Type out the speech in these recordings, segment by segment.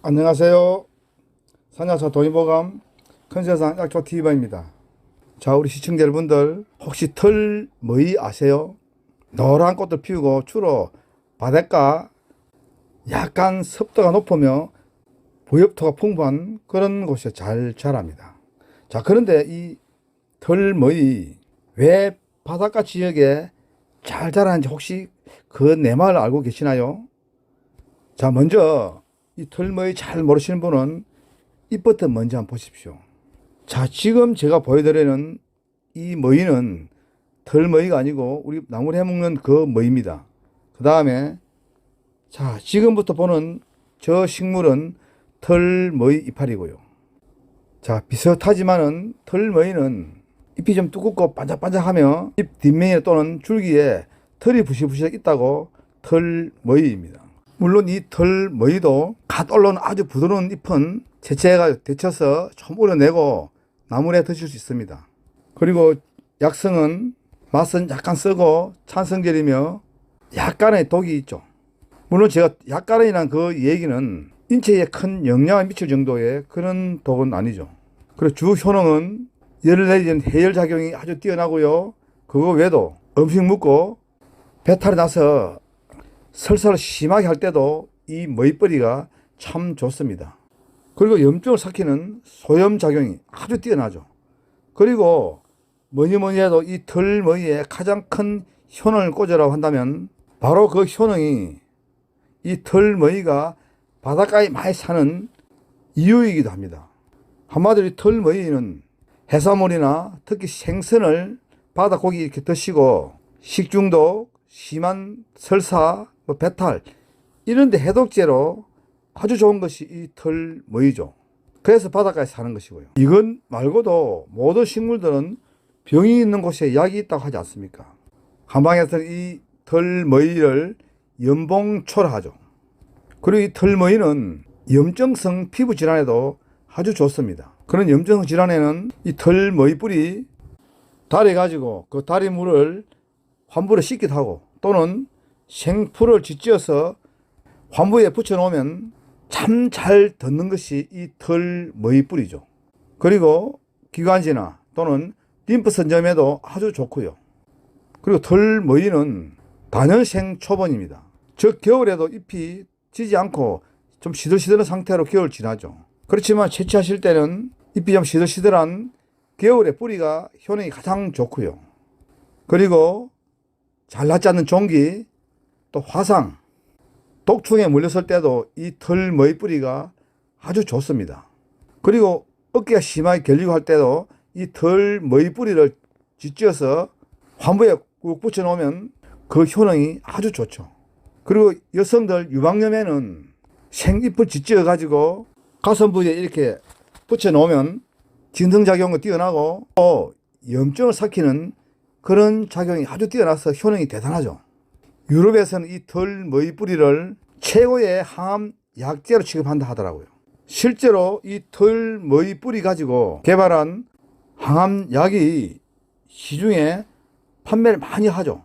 안녕하세요. 산야사 도인보감 큰세상 약초 TV입니다. 자, 우리 시청자 여러분들 혹시 털 뭐이 아세요? 노란 꽃을 피우고 주로 바닷가 약간 습도가 높으며 부엽토가 풍부한 그런 곳에 잘 자랍니다. 자, 그런데 이 털머이 왜 바닷가 지역에 잘 자라는지 혹시 그 내 말을 알고 계시나요? 자, 먼저 이 털머이 잘 모르시는 분은 잎부터 먼저 한번 보십시오. 자, 지금 제가 보여드리는 이 머이는 털머이가 아니고 우리 나무를 해먹는 그 머이입니다. 그 다음에 자, 지금부터 보는 저 식물은 털머이 이파리고요. 자, 비슷하지만은 털머이는 잎이 좀 두껍고 반짝반짝하며 잎 뒷면에 또는 줄기에 털이 부실부실 있다고 털머이입니다. 물론 이 털머이도 갓 올라온 아주 부드러운 잎은 채채가 데쳐서 좀 우려내고 나물에 드실 수 있습니다. 그리고 약성은 맛은 약간 쓰고 찬성절이며 약간의 독이 있죠. 물론 제가 약간이란 그 얘기는 인체에 큰 영향을 미칠 정도의 그런 독은 아니죠. 그리고 주 효능은 열을 내리는 해열 작용이 아주 뛰어나고요. 그거 외에도 음식 먹고 배탈이 나서 설사를 심하게 할 때도 이 머리뿌리가 참 좋습니다. 그리고 염증을 삭히는 소염 작용이 아주 뛰어나죠. 그리고 뭐니 뭐니 해도 이 털머리에 가장 큰 효능을 꽂으라고 한다면 바로 그 효능이 이 털머리가 바닷가에 많이 사는 이유이기도 합니다. 한마디로 이 털머리는 해산물이나 특히 생선을 바다 고기 이렇게 드시고 식중독, 심한 설사, 뭐 배탈 이런데 해독제로 아주 좋은 것이 이 털머리죠. 그래서 바닷가에 사는 것이고요. 이건 말고도 모든 식물들은 병이 있는 곳에 약이 있다고 하지 않습니까? 한방에서는 이 털머리를 연봉초라 하죠. 그리고 이 털머리는 염증성 피부 질환에도 아주 좋습니다. 그런 염증성 질환에는 이 털머리 뿌리 달에 가지고 그 다리 물을 환부를 씻기도 하고 또는 생풀을 짓지어서 환부에 붙여 놓으면 참 잘 듣는 것이 이 털머리 뿌리죠. 그리고 기관지나 또는 림프 선점에도 아주 좋고요. 그리고 털머리는 단연생 초본입니다. 즉 겨울에도 잎이 지지 않고 좀 시들시들한 상태로 겨울 지나죠. 그렇지만 채취하실 때는 잎이 좀 시들시들한 겨울에 뿌리가 효능이 가장 좋고요. 그리고 잘 낫지 않는 종기, 또 화상, 독충에 물렸을 때도 이 털 머리 뿌리가 아주 좋습니다. 그리고 어깨가 심하게 결리고 할 때도 이 털 머리 뿌리를 짓지어서 환부에 꾹 붙여 놓으면 그 효능이 아주 좋죠. 그리고 여성들 유방염에는 생잎을 짓지어 가지고 가슴 부위에 이렇게 붙여 놓으면 진성작용이 뛰어나고 또 염증을 삭히는 그런 작용이 아주 뛰어나서 효능이 대단하죠. 유럽에서는 이 털머리 뿌리를 최고의 항암 약제로 취급한다 하더라고요. 실제로 이 털머리 뿌리 가지고 개발한 항암 약이 시중에 판매를 많이 하죠.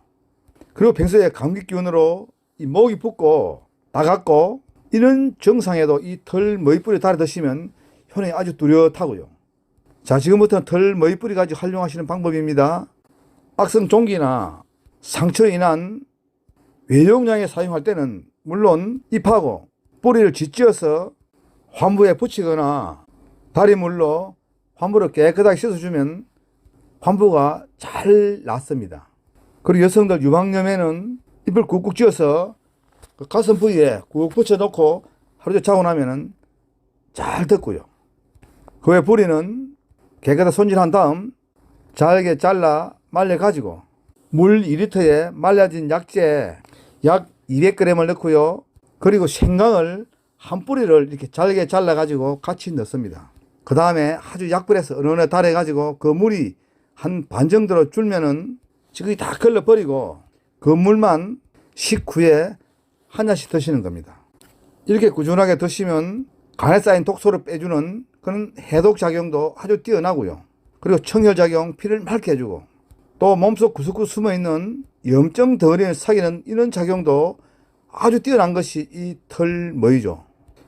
그리고 평소에 감기 기운으로 이 목이 붓고 나갔고 이런 증상에도 이 털 머리 뿌리 달아 드시면 효능이 아주 뚜렷하고요. 자, 지금부터는 털 머리 뿌리 가지고 활용하시는 방법입니다. 악성 종기나 상처로 인한 외용량에 사용할 때는 물론 잎하고 뿌리를 짓지어서 환부에 붙이거나 다리물로 환부를 깨끗하게 씻어주면 환부가 잘 낫습니다. 그리고 여성들 유방염에는 잎을 꾹꾹 쥐어서 그 가슴 부위에 꾹 붙여놓고 하루 종일 자고 나면은 잘 듣고요. 그 외 뿌리는 깨끗하게 손질한 다음 잘게 잘라 말려가지고 물 2리터에 말려진 약재 약 200g을 넣고요. 그리고 생강을 한 뿌리를 이렇게 잘게 잘라가지고 같이 넣습니다. 그 다음에 아주 약불에서 은은하게 달해가지고 그 물이 한 반 정도로 줄면은 지금 다 걸러버리고 그 물만 식후에 한 잔씩 드시는 겁니다. 이렇게 꾸준하게 드시면 간에 쌓인 독소를 빼주는 그런 해독 작용도 아주 뛰어나고요. 그리고 청혈 작용, 피를 맑게 해주고 또 몸속 구석구석 숨어 있는 염증 덩어리를 사귀는 이런 작용도 아주 뛰어난 것이 이 털머리죠.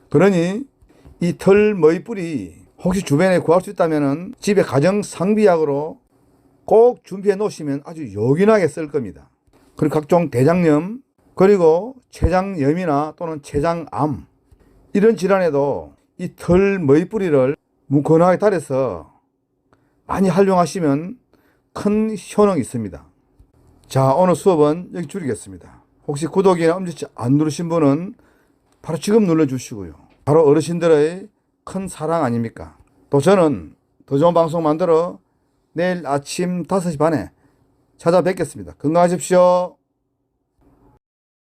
그러니 이 털머리 뿌리 혹시 주변에 구할 수 있다면 집에 가정 상비약으로 꼭 준비해 놓으시면 아주 요긴하게 쓸 겁니다. 그리고 각종 대장염 그리고 췌장염이나 또는 췌장암 이런 질환에도 이 털머리 뿌리를 뭉근하게 달여서 많이 활용하시면 큰 효능이 있습니다. 자, 오늘 수업은 여기 줄이겠습니다. 혹시 구독이나 엄지치 안 누르신 분은 바로 지금 눌러주시고요. 바로 어르신들의 큰 사랑 아닙니까? 또 저는 더 좋은 방송 만들어 내일 아침 5시 반에 찾아뵙겠습니다. 건강하십시오.